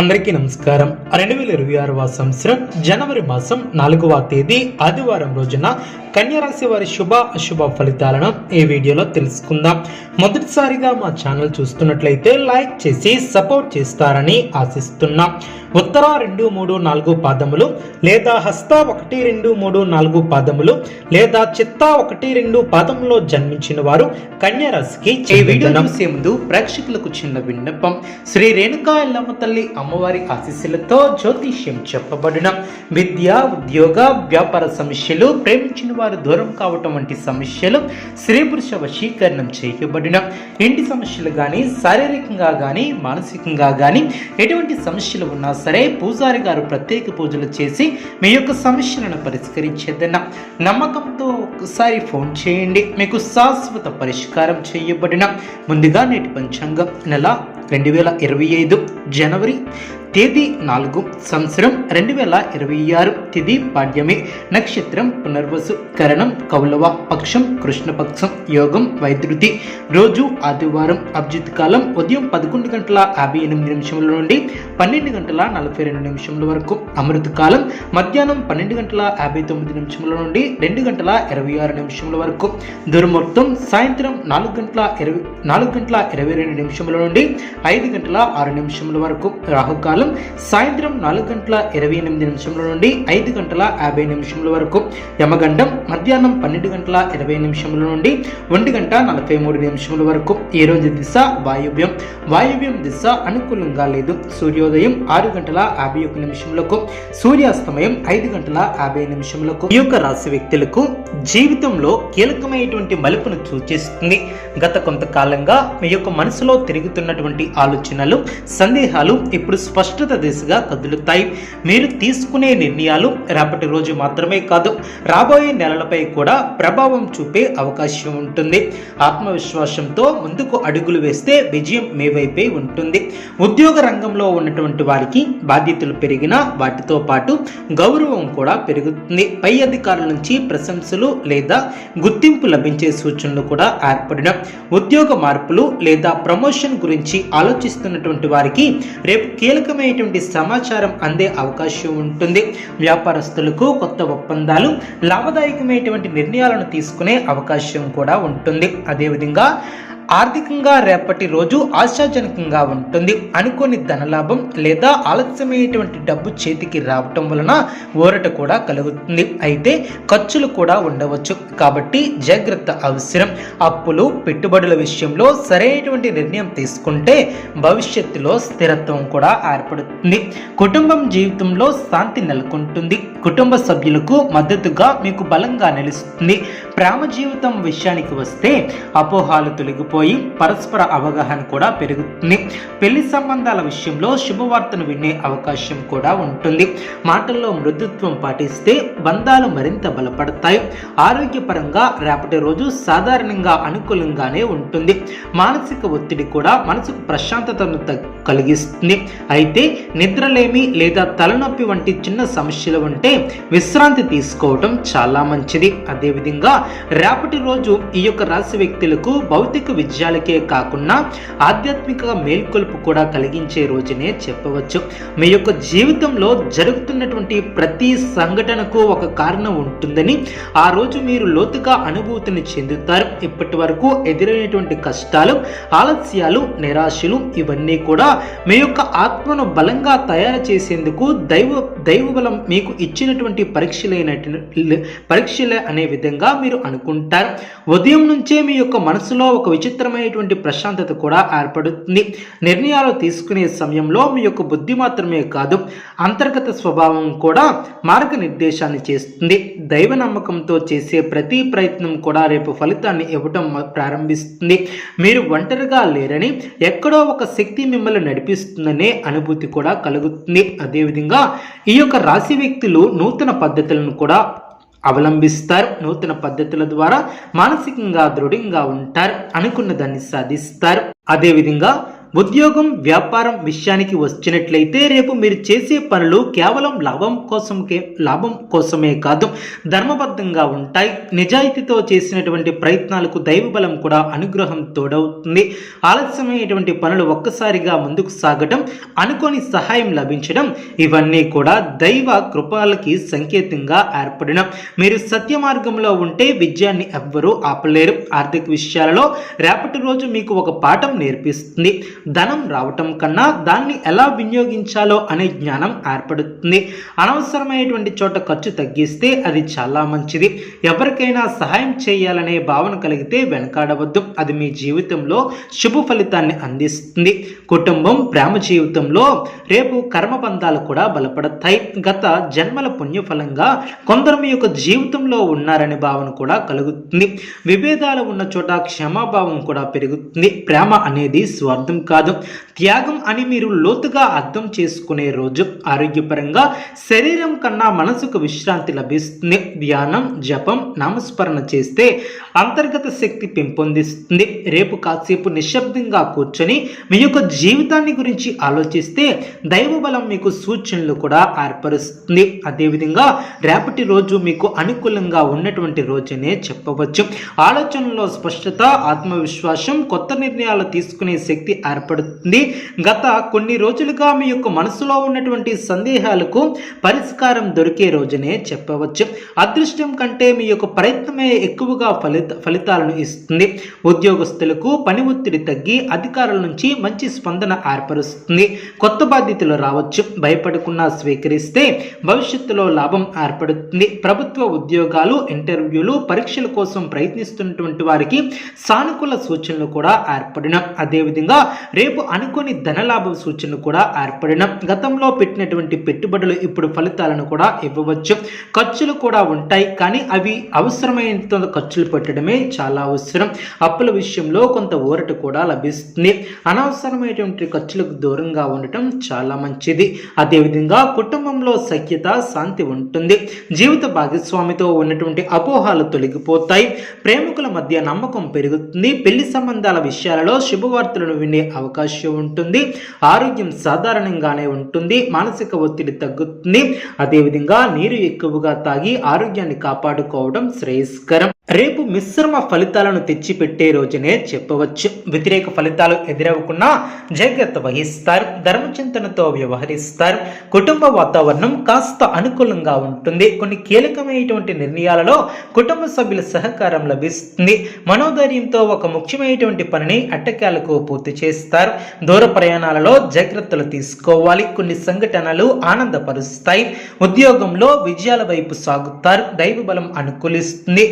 అందరికీ నమస్కారం. రెండు వేల ఇరవై ఆరవ సంవత్సరం జనవరి మాసం నాలుగవ తేదీ ఆదివారం రోజున కన్యరాశి వారి శుభ అశుభ ఫలితాలను ఈ వీడియోలో తెలుసుకుందాం. మొదటిసారిగా మా ఛానల్ చూస్తున్నట్లయితే లైక్ చేసి సపోర్ట్ చేస్తారని ఆశిస్తున్నాం. ఉత్తర రెండు మూడు నాలుగు పాదములు లేదా హస్త ఒకటి రెండు మూడు నాలుగు పాదములు లేదా చిత్త ఒకటి రెండు పాదములో జన్మించిన వారు కన్యా రాశికి ఈ వీడియో చూసే ముందు ప్రేక్షకులకు చిన్న విన్నపం. శ్రీ రేణుకా ఎల్లమ్మ తల్లి అమ్మవారి ఆశీస్సులతో జ్యోతిష్యం చెప్పబడిన విద్య ఉద్యోగ వ్యాపార సమస్యలు ప్రేమించిన వారు దూరం కావటం వంటి సమస్యలు స్త్రీ పురుష వశీకరణం చేయబడిన ఇంటి సమస్యలు కానీ శారీరకంగా కానీ మానసికంగా కానీ ఎటువంటి సమస్యలు ఉన్నా సరే పూజారి గారు ప్రత్యేక పూజలు చేసి మీ యొక్క సమస్యలను పరిష్కరించేదన్న నమ్మకంతో ఒకసారి ఫోన్ చేయండి. మీకు శాశ్వత పరిష్కారం చేయబడిన ముందుగా నేటి పంచాంగం నెల రెండు వేల ఇరవై ఐదు జనవరి తేదీ నాలుగు సంవత్సరం రెండు వేల ఇరవై ఆరు తిది పాడ్యమి నక్షత్రం పునర్వసు కరణం కౌలవ పక్షం కృష్ణపక్షం యోగం వైద్యుతి రోజు ఆదివారం అభిజిత్ కాలం ఉదయం పదకొండు గంటల యాభై ఎనిమిది నిమిషముల నుండి పన్నెండు గంటల నలభై రెండు నిమిషముల వరకు. అమృత కాలం మధ్యాహ్నం పన్నెండు గంటల యాభై తొమ్మిది నిమిషముల నుండి రెండు గంటల ఇరవై ఆరు నిమిషముల వరకు. దుర్ముహూర్తం సాయంత్రం నాలుగు గంటల ఇరవై నాలుగు గంటల ఇరవై రెండు నిమిషముల నుండి ఐదు గంటల ఆరు నిమిషముల వరకు. రాహుకాలం సాయంత్రం నాలుగు గంటల ఇరవై ఎనిమిది నిమిషముల నుండి ఐదు గంటల యాభై నిమిషముల వరకు యమగండం మధ్యాహ్నం పన్నెండు గంటల ఇరవై నిమిషముల నుండి ఒంటి గంట నలభై మూడు నిమిషముల వరకు. ఈ రోజు దిశ వాయువ్యం. వాయువ్యం దిశ అనుకూలంగా లేదు. సూర్యోదయం ఆరు గంటల యాభై ఒక నిమిషములకు సూర్యాస్తమయం ఐదు గంటల యాభై నిమిషములకు. ఈ యొక్క రాశి వ్యక్తులకు జీవితంలో కీలకమైనటువంటి మలుపును సూచిస్తుంది. గత కొంతకాలంగా మీ యొక్క మనసులో తిరుగుతున్నటువంటి ఆలోచనలు సందేహాలు ఇప్పుడు స్పష్ట స్పష్టత దిశగా కదులుతాయి. మీరు తీసుకునే నిర్ణయాలు రేపటి రోజు మాత్రమే కాదు రాబోయే నెలలపై కూడా ప్రభావం చూపే అవకాశం ఉంటుంది. ఆత్మవిశ్వాసంతో ముందుకు అడుగులు వేస్తే విజయం మీ వైపే ఉంటుంది. ఉద్యోగ రంగంలో ఉన్నటువంటి వారికి బాధ్యతలు పెరిగినా వాటితో పాటు గౌరవం కూడా పెరుగుతుంది. పై అధికారుల నుంచి ప్రశంసలు లేదా గుర్తింపు లభించే సూచనలు కూడా ఏర్పడిన ఉద్యోగ మార్పులు లేదా ప్రమోషన్ గురించి ఆలోచిస్తున్నటువంటి వారికి రేపు కీలకమైనటువంటి సమాచారం అందే అవకాశం ఉంటుంది. వ్యాపారస్తులకు కొత్త ఒప్పందాలు లాభదాయకమైనటువంటి నిర్ణయాలను తీసుకునే అవకాశం కూడా ఉంటుంది. అదేవిధంగా ఆర్థికంగా రేపటి రోజు ఆశాజనకంగా ఉంటుంది. అనుకోని ధనలాభం లేదా ఆలస్యమైనటువంటి డబ్బు చేతికి రావటం వలన ఊరట కూడా కలుగుతుంది. అయితే ఖర్చులు కూడా ఉండవచ్చు. కాబట్టి జాగ్రత్త అవసరం. అప్పులు పెట్టుబడుల విషయంలో సరైనటువంటి నిర్ణయం తీసుకుంటే భవిష్యత్తులో స్థిరత్వం కూడా ఏర్పడుతుంది. కుటుంబం జీవితంలో శాంతి నెలకొంటుంది. కుటుంబ సభ్యులకు మద్దతుగా మీకు బలంగా నిలుస్తుంది. ప్రేమ జీవితం విషయానికి వస్తే అపోహాలు తొలగిపోయి పరస్పర అవగాహన కూడా పెరుగుతుంది. పెళ్ళి సంబంధాల విషయంలో శుభవార్తను వినే అవకాశం కూడా ఉంటుంది. మాటల్లో మృదుత్వం పాటిస్తే బంధాలు మరింత బలపడతాయి. ఆరోగ్యపరంగా రేపటి రోజు సాధారణంగా అనుకూలంగానే ఉంటుంది. మానసిక ఒత్తిడి కూడా మనసుకు ప్రశాంతతను కలిగిస్తుంది. అయితే నిద్రలేమి లేదా తలనొప్పి వంటి చిన్న సమస్యలు ఉంటే విశ్రాంతి తీసుకోవడం చాలా మంచిది. అదేవిధంగా రేపటి రోజు ఈ యొక్క రాశి వ్యక్తులకు భౌతిక విజయాలకే కాకుండా ఆధ్యాత్మిక మేల్కొల్పు కూడా కలిగించే రోజునే చెప్పవచ్చు. మీ యొక్క జీవితంలో జరుగుతున్నటువంటి ప్రతి సంఘటనకు ఒక కారణం ఉంటుందని ఆ రోజు మీరు లోతుగా అనుభూతిని చెందుతారు. ఇప్పటి వరకు ఎదురైనటువంటి కష్టాలు ఆలస్యాలు నిరాశలు ఇవన్నీ కూడా మీ యొక్క ఆత్మను బలంగా తయారు చేసేందుకు దైవ దైవ బలం మీకు ఇచ్చినటువంటి పరీక్షలైనటువంటి పరీక్షలే అనే విధంగా మీరు అనుకుంటారు. ఉదయం నుంచే మీ యొక్క మనసులో ఒక విచిత్రమైనటువంటి ప్రశాంతత కూడా ఏర్పడుతుంది. నిర్ణయాలు తీసుకునే సమయంలో మీ యొక్క బుద్ధి మాత్రమే కాదు అంతర్గత స్వభావం కూడా మార్గనిర్దేశాన్ని చేస్తుంది. దైవ నమ్మకంతో చేసే ప్రతి ప్రయత్నం కూడా రేపు ఫలితాన్ని ఇవ్వటం ప్రారంభిస్తుంది. మీరు ఒంటరిగా లేరని ఎక్కడో ఒక శక్తి మిమ్మల్ని నడిపిస్తుందనే అనుభూతి కూడా కలుగుతుంది. అదేవిధంగా ఈ యొక్క రాశి వ్యక్తులు నూతన పద్ధతులను కూడా అవలంబిస్తారు నూతన పద్ధతుల ద్వారా మానసికంగా దృఢంగా ఉంటారు అనుకున్న దాన్ని సాధిస్తారు. అదేవిధంగా ఉద్యోగం వ్యాపారం విషయానికి వచ్చినట్లయితే రేపు మీరు చేసే పనులు కేవలం లాభం కోసంకే లాభం కోసమే కాదు ధర్మబద్ధంగా ఉంటాయి. నిజాయితీతో చేసినటువంటి ప్రయత్నాలకు దైవబలం కూడా అనుగ్రహం తోడవుతుంది. ఆలస్యమైనటువంటి పనులు ఒక్కసారిగా ముందుకు సాగడం అనుకోని సహాయం లభించడం ఇవన్నీ కూడా దైవ కృపాలకి సంకేతంగా ఏర్పడడం. మీరు సత్య మార్గంలో ఉంటే విజయాన్ని ఎవ్వరూ ఆపలేరు. ఆర్థిక విషయాలలో రేపటి రోజు మీకు ఒక పాఠం నేర్పిస్తుంది. ధనం రావటం కన్నా దాన్ని ఎలా వినియోగించాలో అనే జ్ఞానం ఏర్పడుతుంది. అనవసరమైనటువంటి చోట ఖర్చు తగ్గిస్తే అది చాలా మంచిది. ఎవరికైనా సహాయం చేయాలనే భావన కలిగితే వెనకాడవద్దు. అది మీ జీవితంలో శుభ ఫలితాన్ని అందిస్తుంది. కుటుంబం ప్రేమ జీవితంలో రేపు కర్మబంధాలు కూడా బలపడతాయి. గత జన్మల పుణ్యఫలంగా కొందరు మీ యొక్క జీవితంలో ఉన్నారనే భావన కూడా కలుగుతుంది. విభేదాలు ఉన్న చోట క్షమాభావం కూడా పెరుగుతుంది. ప్రేమ అనేది స్వార్థం కాదు. త్యాగం అని మీరు లోతుగా అర్థం చేసుకునే రోజు ఆరోగ్యపరంగా శరీరం కన్నా మనసుకు విశ్రాంతి లభిస్తుంది. ధ్యానం జపం నామస్మరణ చేస్తే అంతర్గత శక్తి పెంపొందిస్తుంది. రేపు కాసేపు నిశ్శబ్దంగా కూర్చొని మీ యొక్క జీవితాన్ని గురించి ఆలోచిస్తే దైవ బలం మీకు సూచనలు కూడా ఏర్పరుస్తుంది. అదేవిధంగా రేపటి రోజు మీకు అనుకూలంగా ఉన్నటువంటి రోజునే చెప్పవచ్చు. ఆలోచనలో స్పష్టత ఆత్మవిశ్వాసం కొత్త నిర్ణయాలు తీసుకునే శక్తి ఏర్పడుతుంది. గత కొన్ని రోజులుగా మీ యొక్క మనసులో ఉన్నటువంటి సందేహాలకు పరిష్కారం దొరికే రోజునే చెప్పవచ్చు. అదృష్టం కంటే మీ యొక్క ప్రయత్నమే ఎక్కువగా ఫలిత ఫలితాలను ఇస్తుంది. ఉద్యోగస్తులకు పని ఒత్తిడి తగ్గి అధికారుల నుంచి మంచి స్పందన ఏర్పరుస్తుంది. కొత్త బాధ్యతలు రావచ్చు. భయపడకుండా స్వీకరిస్తే భవిష్యత్తులో లాభం ఏర్పడుతుంది. ప్రభుత్వ ఉద్యోగాలు ఇంటర్వ్యూలు పరీక్షల కోసం ప్రయత్నిస్తున్నటువంటి వారికి సానుకూల సూచనలు కూడా ఏర్పడిన అదేవిధంగా రేపు అనుకోని ధనలాభం సూచనలు కూడా ఏర్పడిన గతంలో పెట్టినటువంటి పెట్టుబడులు ఇప్పుడు ఫలితాలను కూడా ఇవ్వవచ్చు. ఖర్చులు కూడా ఉంటాయి. కానీ అవి అవసరమైన ఖర్చులు పెట్టడమే చాలా అవసరం. అప్పుల విషయంలో కొంత ఊరట కూడా లభిస్తుంది. అనవసరమైనటువంటి ఖర్చులకు దూరంగా ఉండటం చాలా మంచిది. అదేవిధంగా కుటుంబంలో సఖ్యత శాంతి ఉంటుంది. జీవిత భాగస్వామితో ఉన్నటువంటి అపోహాలు తొలగిపోతాయి. ప్రేమికుల మధ్య నమ్మకం పెరుగుతుంది. పెళ్ళి సంబంధాల విషయాలలో శుభవార్తలను వినే అవకాశం ఉంటుంది. ఆరోగ్యం సాధారణంగానే ఉంటుంది. మానసిక ఒత్తిడి తగ్గుతుంది. అదేవిధంగా నీరు ఎక్కువగా తాగి ఆరోగ్యాన్ని కాపాడుకోవడం శ్రేయస్కరం. రేపు మిశ్రమ ఫలితాలను తెచ్చిపెట్టే రోజునే చెప్పవచ్చు. వ్యతిరేక ఫలితాలు ఎదురవ్వకుండా జాగ్రత్త వహిస్తారు. ధర్మచింతనతో వ్యవహరిస్తారు. కుటుంబ వాతావరణం కాస్త అనుకూలంగా ఉంటుంది. కొన్ని కీలకమైనటువంటి నిర్ణయాలలో కుటుంబ సభ్యుల సహకారం లభిస్తుంది. మనోధైర్యంతో ఒక ముఖ్యమైనటువంటి పనిని అట్టకాలకు పూర్తి చేస్తారు. దూర ప్రయాణాలలో జాగ్రత్తలు తీసుకోవాలి. కొన్ని సంఘటనలు ఆనందపరుస్తాయి. ఉద్యోగంలో విజయాల వైపు సాగుతారు. దైవ బలం అనుకూలిస్తుంది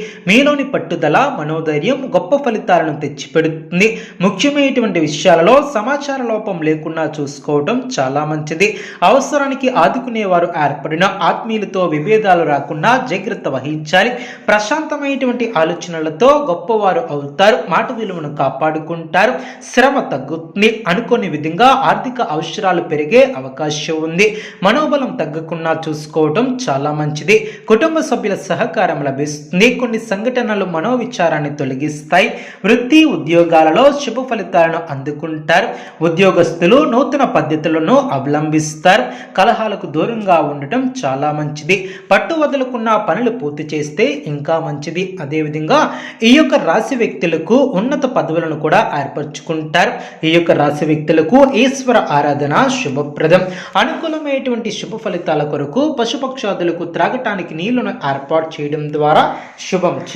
మీలోని పట్టుదల మనోధైర్యం గొప్ప ఫలితాలను తెచ్చిపెడుతుంది. ముఖ్యమైనటువంటి విషయాలలో సమాచార లోపం లేకుండా చూసుకోవడం చాలా మంచిది. అవసరానికి ఆదుకునేవారు ఏర్పడిన ఆత్మీయులతో విభేదాలు రాకుండా జాగ్రత్త వహించాలి. ప్రశాంతమైనటువంటి ఆలోచనలతో గొప్పవారు అవుతారు. మాట విలువను కాపాడుకుంటారు. శ్రమ తగ్గుతుంది. అనుకోని విధంగా ఆర్థిక అవసరాలు పెరిగే అవకాశం ఉంది. మనోబలం తగ్గకుండా చూసుకోవడం చాలా మంచిది. కుటుంబ సభ్యుల సహకారం లభిస్తుంది. కొన్ని సంఘటన సంఘటనలు మనోవిచారాన్ని తొలగిస్తాయి. వృత్తి ఉద్యోగాలలో శుభ ఫలితాలను అందుకుంటారు. ఉద్యోగస్తులు నూతన పద్ధతులను అవలంబిస్తారు. కలహాలకు దూరంగా ఉండటం చాలా మంచిది. పట్టు వదులుకున్న పనులు పూర్తి చేస్తే ఇంకా మంచిది. అదేవిధంగా ఈ యొక్క రాశి వ్యక్తులకు ఉన్నత పదవులను కూడా ఏర్పరచుకుంటారు. ఈ యొక్క రాశి వ్యక్తులకు ఈశ్వర ఆరాధన శుభప్రదం. అనుకూలమైనటువంటి శుభ ఫలితాల కొరకు పశుపక్షాదులకు త్రాగటానికి నీళ్ళను ఏర్పాటు చేయడం ద్వారా శుభం